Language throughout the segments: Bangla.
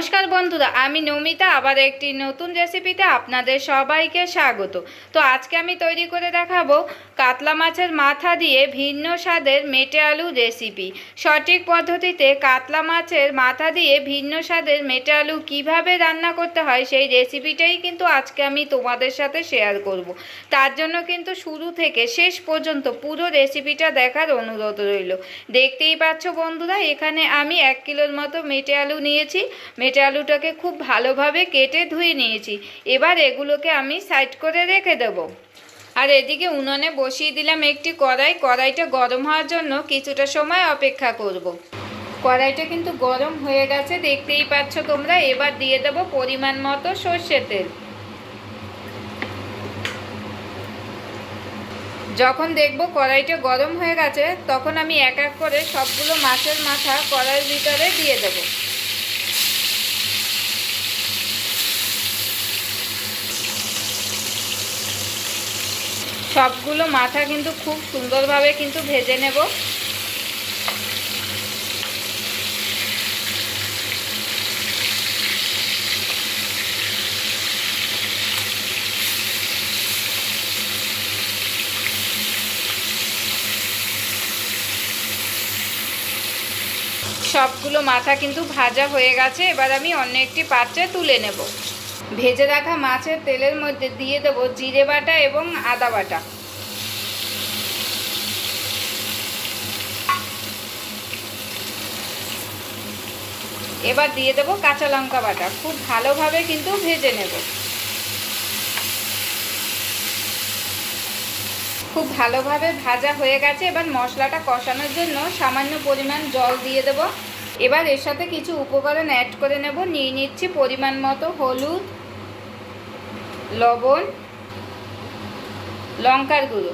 নমস্কার বন্ধুরা, আমি নমিতা, আবার একটি নতুন রেসিপিতে আপনাদের সবাইকে স্বাগত। তো আজকে আমি তৈরি করে দেখাবো কাতলা মাছের মাথা দিয়ে ভিন্ন স্বাদের মেটে আলু রেসিপি। সঠিক পদ্ধতিতে কাতলা মাছের মাথা দিয়ে ভিন্ন স্বাদের মেটে আলু কীভাবে রান্না করতে হয় সেই রেসিপিটাই কিন্তু আজকে আমি তোমাদের সাথে শেয়ার করব। তার জন্য কিন্তু শুরু থেকে শেষ পর্যন্ত পুরো রেসিপিটা দেখার অনুরোধ রইল। দেখতেই পাচ্ছ বন্ধুরা, এখানে আমি এক কিলোর মতো মেটে আলু নিয়েছি। মেটে আলুটাকে খুব ভালোভাবে কেটে ধুয়ে নিয়েছি। এবার এগুলোকে আমি সাইড করে রেখে দেব। আর এদিকে উনুনে বসিয়ে দিলাম একটি কড়াই। কড়াইটা গরম হওয়ার জন্য কিছুটা সময় অপেক্ষা করব। কড়াইটা কিন্তু গরম হয়ে গেছে, দেখতেই পাচ্ছ তোমরা। এবার দিয়ে দেব পরিমাণ মতো সর্ষের তেল। যখন দেখব কড়াইটা গরম হয়ে গেছে, তখন আমি এক এক করে সবগুলো মাছের মাথা কড়াইয়ের ভিতরে দিয়ে দেবো। সবগুলো মাথা কিন্তু খুব সুন্দরভাবে কিন্তু ভেজে নেব। সবগুলো মাথা কিন্তু ভাজা হয়ে গেছে। এবার আমি অন্য একটি পাত্রে তুলে নেব। ভেজে রাখা মাছের তেলের মধ্যে দিয়ে দেব জিরে বাটা এবং আদা বাটা। এবার দিয়ে দেব কাঁচা লঙ্কা বাটা। খুব ভালোভাবে কিন্তু ভেজে নেব। খুব ভালোভাবে ভাজা হয়ে গেছে। এবার মশলাটা কষানোর জন্য সামান্য পরিমাণ জল দিয়ে দেব। এবার এর সাথে কিছু উপকরণ অ্যাড করে নেব। নিয়ে নিচ্ছি পরিমাণ মতো হলুদ, লবণ, লঙ্কার গুঁড়ো।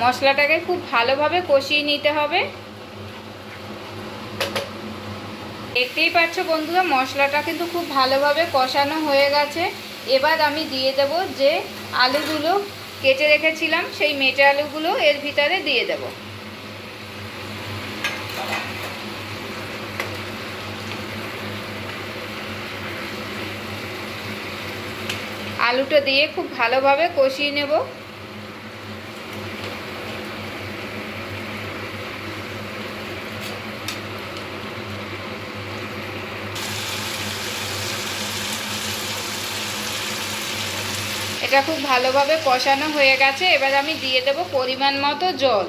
মশলাটাকে খুব ভালোভাবে কষিয়ে নিতে হবে। দেখতেই পাচ্ছ বন্ধুরা, মশলাটা কিন্তু খুব ভালোভাবে কষানো হয়ে গেছে। এবার আমি দিয়ে দেব যে আলুগুলো কেটে রেখেছিলাম, সেই মেটে আলুগুলো এর ভিতরে দিয়ে দেবো। আলুটা দিয়ে খুব ভালোভাবে কষিয়ে নেব। এটা খুব ভালোভাবে কষানো হয়ে গেছে। এবার আমি দিয়ে দেব পরিমাণ মতো জল।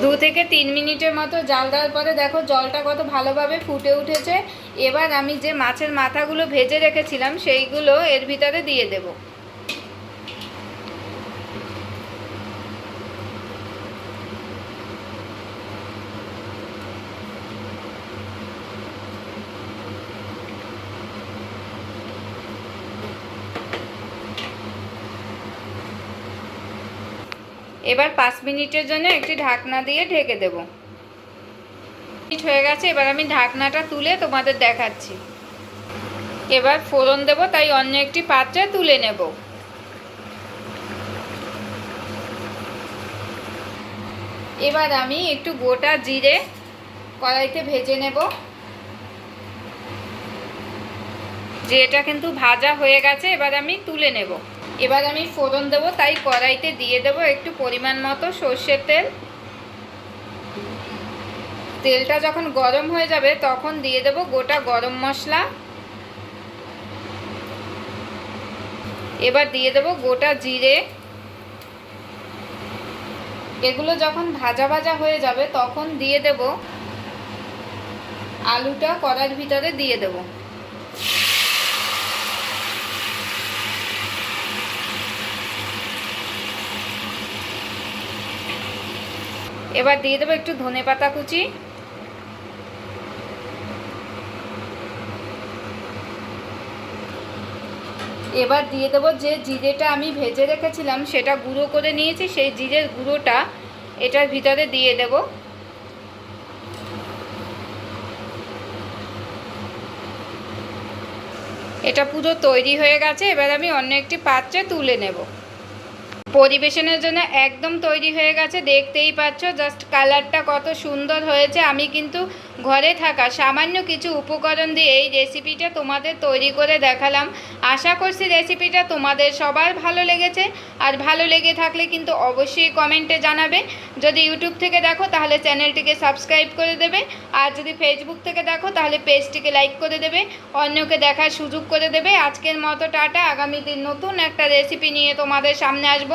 দু থেকে তিন মিনিটের মতো জাল দেওয়ার পরে দেখো জলটা কত ভালোভাবে ফুটে উঠেছে। এবার আমি যে মাছের মাথাগুলো ভেজে রেখেছিলাম, সেইগুলো এর ভিতরে দিয়ে দেব। এবার পাঁচ মিনিটের জন্য একটি ঢাকনা দিয়ে ঢেকে দেব। মিনিট হয়ে গেছে, এবার আমি ঢাকনাটা তুলে তোমাদের দেখাচ্ছি। এবার ফোড়ন দেব, তাই অন্য একটি পাত্রে তুলে নেব। এবার আমি একটু গোটা জিরে কড়াইতে ভেজে নেব। যেটা কিন্তু ভাজা হয়ে গেছে, এবার আমি তুলে নেব। এবার আমি ফোড়ন দেবো, তাই কড়াইতে দিয়ে দেবো একটু পরিমাণ মতো সর্ষের তেল। তেলটা যখন গরম হয়ে যাবে, তখন দিয়ে দেব গোটা গরম মশলা। এবার দিয়ে দেব গোটা জিরে। এগুলো যখন ভাজা ভাজা হয়ে যাবে, তখন দিয়ে দেব আলুটা কড়ার ভিতরে দিয়ে দেবো। এবার দিয়ে দেবো একটু ধনে পাতা কুচি। এবার দিয়ে দেবো যে জিরেটা আমি ভেজে রেখেছিলাম, সেটা গুঁড়ো করে নিয়েছি, সেই জিরের গুঁড়োটা এটার ভিতরে দিয়ে দেব। এটা পুরো তৈরি হয়ে গেছে, এবার আমি অন্য একটি পাত্রে তুলে নেব। পরিবেশনের জন্য একদম তৈরি হয়ে গেছে, দেখতেই পাচ্ছ জাস্ট কালারটা কত সুন্দর হয়েছে। আমি কিন্তু ঘরে থাকা সামান্য কিছু উপকরণ দিয়ে এই রেসিপিটা তোমাদের তৈরি করে দেখালাম। আশা করছি রেসিপিটা তোমাদের সবার ভালো লেগেছে। আর ভালো লেগে থাকলে কিন্তু অবশ্যই কমেন্টে জানাবে। যদি ইউটিউব থেকে দেখো, তাহলে চ্যানেলটিকে সাবস্ক্রাইব করে দেবে। আর যদি ফেসবুক থেকে দেখো, তাহলে পেজটিকে লাইক করে দেবে। অন্যকে দেখার সুযোগ করে দেবে। আজকের মতো টাটা। আগামী দিন নতুন একটা রেসিপি নিয়ে তোমাদের সামনে আসব।